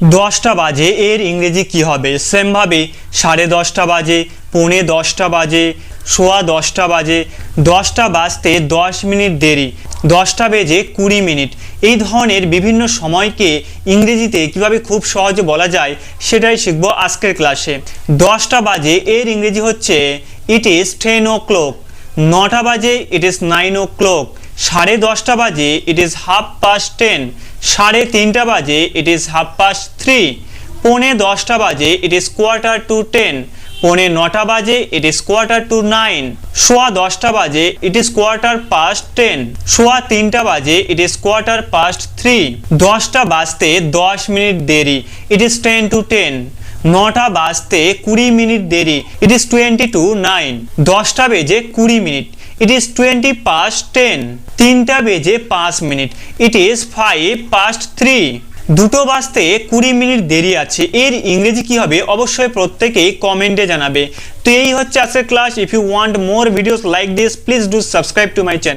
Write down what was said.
দশটা বাজে, এর ইংরেজি কি হবে? সেমভাবে সাড়ে দশটা বাজে, পৌনে দশটা বাজে, সোয়া দশটা বাজে, দশটা বাজতে দশ মিনিট দেরি, দশটা বেজে কুড়ি মিনিট। এই ধরনের বিভিন্ন সময়কে ইংরেজিতে কীভাবে খুব সহজে বলা যায়, সেটাই শিখব আজকের ক্লাসে। দশটা বাজে, এর ইংরেজি হচ্ছে it is ten o'clock নটা বাজে it is nine o'clock সাড়ে দশটা বাজে it is half past ten সাড়ে তিনটা বাজে it is half past three পৌনে দশটা বাজে it is quarter to ten পৌনে নটা বাজে it is quarter to nine সোয়া দশটা বাজে it is quarter past ten সোয়া তিনটা বাজে it is quarter past three দশটা বাজতে দশ মিনিট দেরি it is ten to ten নটা বাজতে কুড়ি মিনিট দেরি it is twenty to nine দশটা বেজে কুড়ি minute. It is twenty past ten তিনটা বেজে পাঁচ minute. It is five past three দুটো বাজতে কুড়ি মিনিট দেরি আছে। এর ইংরেজি কি হবে? অবশ্যই প্রত্যেকেই কমেন্টে জানাবে। তো এই হচ্ছে আজকের class if you want more videos like this please do subscribe to my channel